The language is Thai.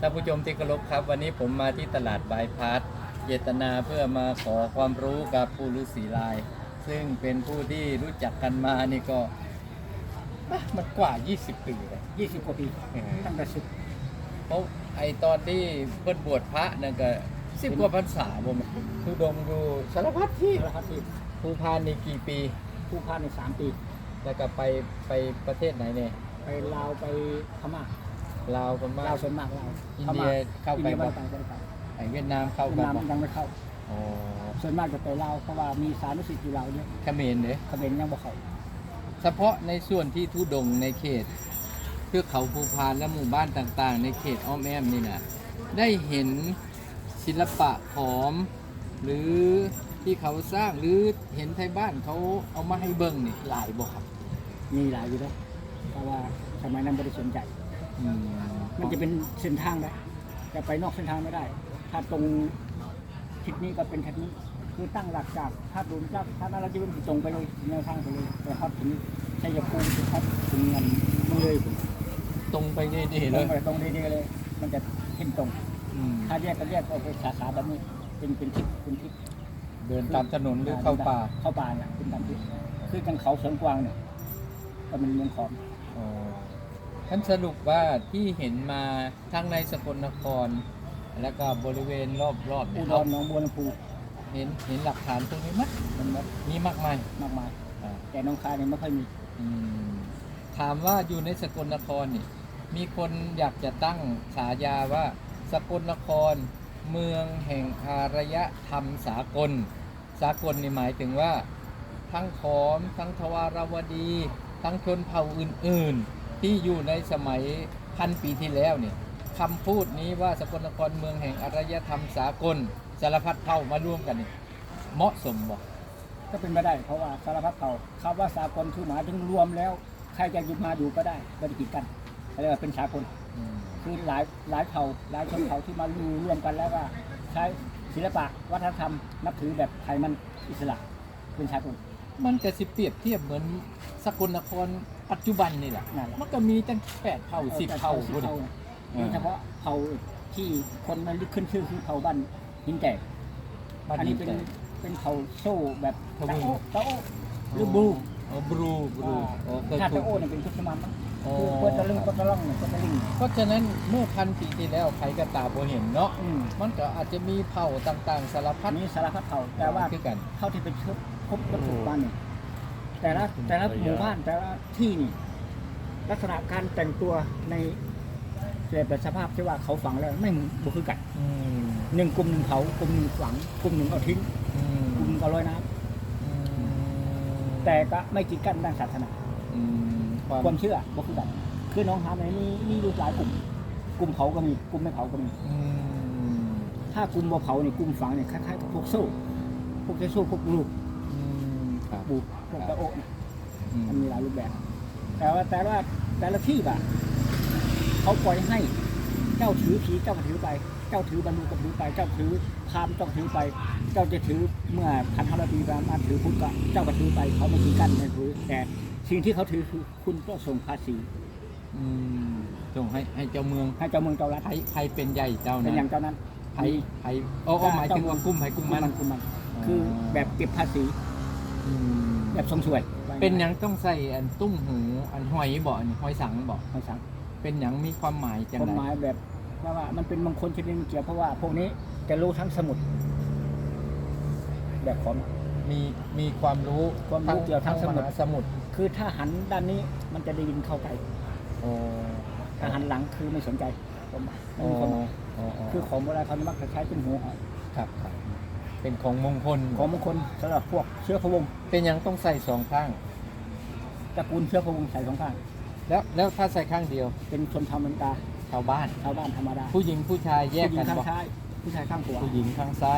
ท่านผู้ชมที่เคารพครับ วันนี้ผมมาที่ตลาดบายพาสเจตนาเพื่อมาขอความรู้กับปู่ฤาษีลาย ซึ่งเป็นผู้ที่รู้จักกันมานี่ก็อะมันกว่า 20 ปีเลย ยี่สิบกว่าปีเออ ตั้งแต่สิบเพราะไอตอนที่เพิ่นบวชพระนั่นก็สิบกว่าพรรษาบ่แม่นทุดงอยู่สารพัดที่แล้วครับที่ภูพานนี่กี่ปี ผู้พานในสามปี แล้วก็ไปไปประเทศไหนเนี่ยไปลาวไปพม่า ลาวกันมาลาวส่วนมากลาวอินพเดีม่ยเข้าอินไปเดียบ่ไม่ได้ไปไม่ได้ไปไอเวียดนามเข้าเวียกัดนนามบ่ยังไม่เข้า อ๋อส่วนมากจะไปลาวเพราะว่ามีสารสิทธิ์อยู่ลาวเยอะเขมรเด้ เขมรยังบ่เข้าเฉพาะในส่วนที่ทุดงในเขตเทือกเขาภูพานและหมู่บ้านต่างๆ ในเขตอ้อมแอมนี่นะได้เห็นศิลปะขอม หรือที่เขาสร้างหรือเห็นไทยบ้านเขาเอามาให้เบิ่งนี่หลายบ่ครับมีหลายอยู่แล้วเพราะว่าสมัยนั้นไม่ได้สนใจอืม มันจะเป็นเส้นทางได้แต่ไปนอกเส้นทางไม่ได้ ถ้าตรงทิศนี้ก็เป็นทิศนี้ คือตั้งหลักจากถ้าดูจากถ้าเราจะเป็นตรงไปเลยแนวทางไปเลยแต่ครับถึงชัยภูมิครับถึงเงินมันเลยตรงไปดีๆตเลรงยไปตรงดีๆเลย มันจะเห็นตรง อืมถ้าแยกก็แยกออกเป็นสาขาแบบนี้ เป็นเป็นทิศเป็นทิศ เดินตามถนนหรือเข้าป่าเข้าป่าเนี่ยเป็นตามทิศคือจังเขาสวนกวางเนี่ยก็เป็นเมืองขอมอ๋อ ท่านสรุปว่าที่เห็นมาทั้งในสกลนคร แล้วก็บริเวณรอบๆอุเนี่ยดเรารหนองบัวลำพูเห็นเห็นหลักฐานตรงนี้มั้ยมันหมดมีมากมายมากมาย อ่า แต่หน้องคายเนี่ยไม่ค่อยมี อืมถามว่าอยู่ในสกลนครนี่มีคนอยากจะตั้งฉายาว่า สกลนคร เมืองแห่งอารยธรรมสากล สากลนี่หมายถึงว่า ทั้งขอม ทั้งทวารวดี ทั้งชนเผ่าอื่นๆ ที่อยู่ในสมัยพันปีที่แล้วเนี่ยคำพูดนี้ว่าสกลนครเมืองแห่งอารยธรรมสากลสารพัดเผ่ามาร่วมกันนี่เหมาะสมบ่ก็เป็นไปได้เพราะว่าสารพัดเขาคำว่าสากลคือหมายถึงรวมแล้ว ใครจะหยุดมาดูก็ได้ไม่ได้กีดกันเรียกว่าเป็นสากลอืมคือหลายหลายเผ่าหลายชนเผ่าที่มาอยู่รวมกันแล้วว่าใช้ศิลปะวัฒนธรรมนับถือแบบไทยมันอิสระเป็นสากล มันก็สิเปรียบเทียบเหมือนสกลนครปัจจุบันนี่แหละนั่นแหละ มันก็มีตั้งแปดเผ่าสิบเผ่าสิบพุ่นเผ่าอืมโดยเฉพาะเผ่าที่คนมันลึกขึ้นชื่อคือเผ่าบ้านหินแตกบ้านอันนี้นี้เป็เป็นนเป็นเผ่าโซ่แบบทวิตะนโอตะโอหรือบลูอ๋อบรูบรูอ๋อเคยถ้าถูตะกโอเนี่ยเป็นชุดสมันมั้งอ๋อ คือเปิดตะลึงเปิดตะล่องเนี่ยเปิดตะลิงเพราะฉะนั้นเมื่อพันปีที่แล้วใครก็ตาบ่เห็นเนาะอืมมันก็อาจจะมีเผ่าต่างๆ สารพัอัดนนี้สารพัดเผ่าแต่ว่าคือกันเท่าที่เป็นชุดพบวัตถุบ้านเนี่ยแต่ละแต่ละหมู่บ้านแต่ละที่นี่ ลักษณะการแต่งตัวในเกิดเป็นสภาพที่ว่าเขาฝังแล้วไม่เหมือนบุคือกันอืมหนึ่งกลุ่มหนึ่งเผากลุ่มหนึ่งฝังกลุ่มหนึ่งเอาทิ้งอืมกลุ่มหนึ่งเอาลอยน้อืมำแต่ก็ไม่กีดกันด้านศาสนาอืม ความความเชื่อบุคือกันคือน้องทามในนี้มีอยู่หลายกลุ่ม กลุ่มเผาก็มีกลุ่มไม่เผาก็มีอืมถ้ากลุ่มบ่เผาเนี่ยกลุ่มฝังเนี่ยคล้ายๆกับพวกโซ่พวกเจ้าโซ่พวกลูกอืมครับบูพวกตะโอะเนี่ยอืมมันมีหลายรูปแบบ แต่ว่าแต่ว่าแต่ละที่อะเขาปล่อยให้เจ้าถือผีเจ้าก็ถือไป เจ้าถือบรรลุก็ถือไป เจ้าถือพราหมณ์เจ้าถือไป เจ้าจะถือเมื่อพันห้าร้อยปีประมาณถือพุทธก็เจ้าก็ถือไปเขาไม่ถือกันไม่ถือแต่ สิ่งที่เขาถือคือคุณต้องส่งภาษีอืมส่งให้ให้เจ้าเมืองให้เจ้าเมืองเจ้ารัฐไผไผเป็นใหญ่เจ้าเป็นนะอย่างเจ้านั้นไผไผโอ้โอ้หมายถึงว่ากุ้มไผกุ้มมันกุมมัน คือแบบเก็บภาษีอืมแบบทรงสวยเป็นหยังต้องใส่อันตุ้มหูอันหอยบ่อันหอยสังบ่ไม่สั่งเป็นหยังมีความหมายจังความไดหมายแบบว่าว่ามันเป็นมงคลชนิดหนึ่งเกี่ยวเพราะว่าพวกนี้จะรู้ทั้งสมุดแบบของ มีมีความรู้ความรู้เกี่ยวทั้งสมุดมหาสมุทรคือถ้าหันด้านนี้มันจะได้ยินเข้าไกลโอ้ถ้าหันหลังคือไม่สนใจผมไม่โอ้มีความหมายโอ้โอ้คือของโบราณเขามักจะใช้เป็นหัวหอยครับครับเป็นของมงคลของมงคลสำหรับพวกเชื้อพระวงศ์เป็นหยังต้องใส่สองข้าง ตระกูลเชื้อพระวงศ์ใส่สองข้างแล้วแล้วถ้าใส่ข้างเดียวเป็นชนชาวเมืองกาชาวบ้าน ชาวบ้านธรรมดาผู้หญิงผู้ชายแยกผู้หญิกังนข้างบ่ซ้ายผู้ชายข้างขวา ผู้หญิงข้างซ้าย